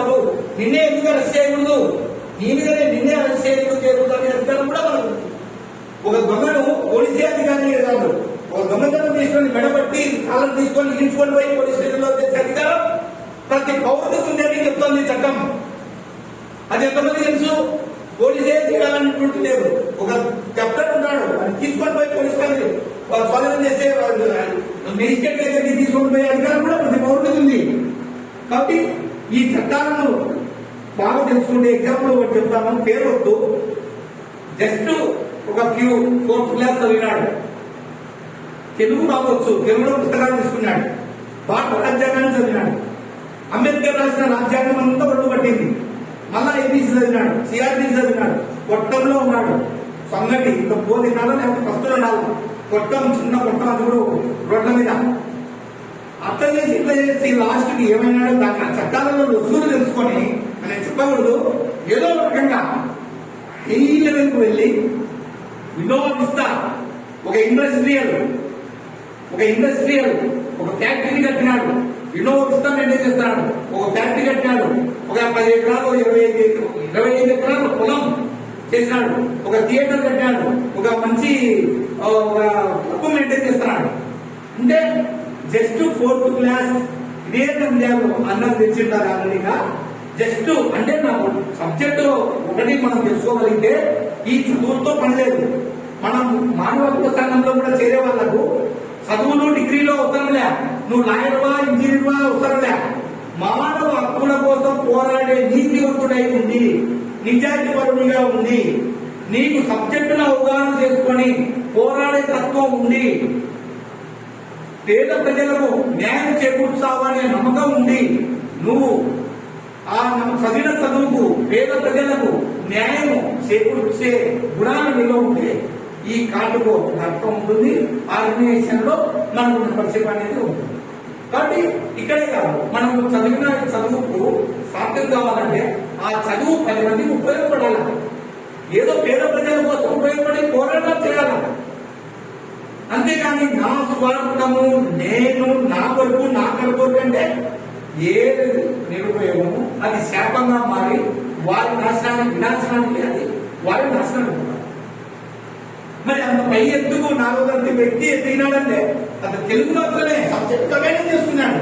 కాదు నిన్నే ఎందుకు అరెస్ట్ చేయకూడదు? నీ మీదనే నిన్నే అరెస్ట్ చేయకూడదు చేయకూడదు అనే అధికారం కూడా మనకు ఒక దొంగను పోలీసే అధికారి కాదు. ఒక దొంగతనం తీసుకొని మెడబట్టి కాలం తీసుకొని నిలుచుకొని పోయి పోలీస్ స్టేషన్లో తెచ్చే అధికారం ప్రతి పౌరుడికి ఉందని చెప్తోంది చట్టం. అది ఎంతమంది తెలుసు? పోలీసే చేయాలన్నటువంటి లేదు ఒక కెప్టెన్ ఉన్నాడు అది తీసుకొని పోయి పోలీస్ కానీ వాళ్ళు స్వాధీనం చేసే మెజిస్ట్రేట్ దగ్గరికి తీసుకొని పోయే అధికారం కూడా ప్రతి పౌరుడికి ఉంది. కాబట్టి ఈ చట్టాలను బాగా తెలుసుకుంటే ఎగ్జాంపుల్ ఒకటి చెప్తాను పేరు వద్దు. జస్ట్ ఒక ఫ్యూ ఫోర్త్ క్లాస్ చదివినాడు. తెలుగు రావచ్చు తెలుగులో పుస్తకాలు తీసుకున్నాడు. భారత రాజ్యాంగాన్ని చదివినాడు. అంబేద్కర్ రాసిన రాజ్యాంగం అంతా ఒళ్ళు పట్టింది. మళ్ళా ఏబీసీ చదివినాడు సిఆర్బీసీ చదివినాడు కొట్టంలో ఉన్నాడు. సంగటి ఇంకా పోతున్నాడో లేకపోతే ఫస్ట్ కొట్టం చిన్న కొట్టం అది కూడా రోడ్ల మీద. చేసి ఇట్లా లాస్ట్కి ఏమైనాడో దాని ఆ చట్టాలలో రుజువులు తెలుసుకొని మనం చెప్పకూడదు. ఏదో ఒక రకంగా హై లెవెల్కి వెళ్ళి వినోదిస్తా. ఒక ఇండస్ట్రియల్ ఒక ఇండస్ట్రియల్ ఒక ఫ్యాక్టరీ కట్టినాడు. వినోదిస్తా మెయింటైన్ చేస్తున్నాడు ఒక ఫ్యాక్టరీ కట్టినాడు. ఒక పది ఎకరాలు ఇరవై ఐదు ఇరవై ఐదు ఎకరాలు పొలం చేసినాడు. ఒక థియేటర్ కట్టినాడు. ఒక మంచి ఒక క్లబ్ మెయింటైన్ చేస్తున్నాడు? అంటే just fourth class creative lab అన్నది తెలిసింటారు ఆల్రెడీగా జస్ట్ అంటే నాకు సబ్జెక్ట్ ఒకటి మనం తెలుసుకోగలిగితే ఈ చదువులతో పని లేదు. మనం మానవ సంఘంలో కూడా చేరే వాళ్ళకు చదువులు డిగ్రీలో అవసరంలే నువ్వు లాయర్వా ఇంజనీర్వా అవసరంలే మానవ హక్కుల కోసం పోరాడే నీతివంతుడై ఉంది నిజాయితీ పరుడిగా ఉంది నీకు సబ్జెక్టును అవగాహన చేసుకొని పోరాడే తత్వం ఉంది పేద ప్రజలకు న్యాయం చేకూర్చావనే నమ్మకం ఉండి నువ్వు ఆ నమ్మ- చదివిన చదువుకు పేద ప్రజలకు న్యాయం చేకూర్చే గుణాన్ని నీలో ఉంటే ఈ కార్డుకు ఒక అర్థం ఉంటుంది ఆర్గనైజేషన్లో మనకు పరిచయం అనేది ఉంటుంది. కాబట్టి ఇక్కడే కాదు మనం చదివిన చదువుకు సాధ్యం కావాలంటే ఆ చదువు పది మందికి ఉపయోగపడాలి ఏదో పేద ప్రజల కోసం ఉపయోగపడి పోరాటం చేయాలి అంతేకాని నా స్వార్థము నేను నా కొరకు నా కొరకు అంటే ఏది నిరుపయోగము అది శాపంగా మారి వారి నాశనానికి వినాశనానికి అది వారి నాశనం మరి అంత పై ఎత్తుకు నాలుగు వ్యక్తి ఎదిగినాడంటే అతను తెలుగు మాత్రమే సబ్జెక్ట్ కవేనే చేసుకున్నాడు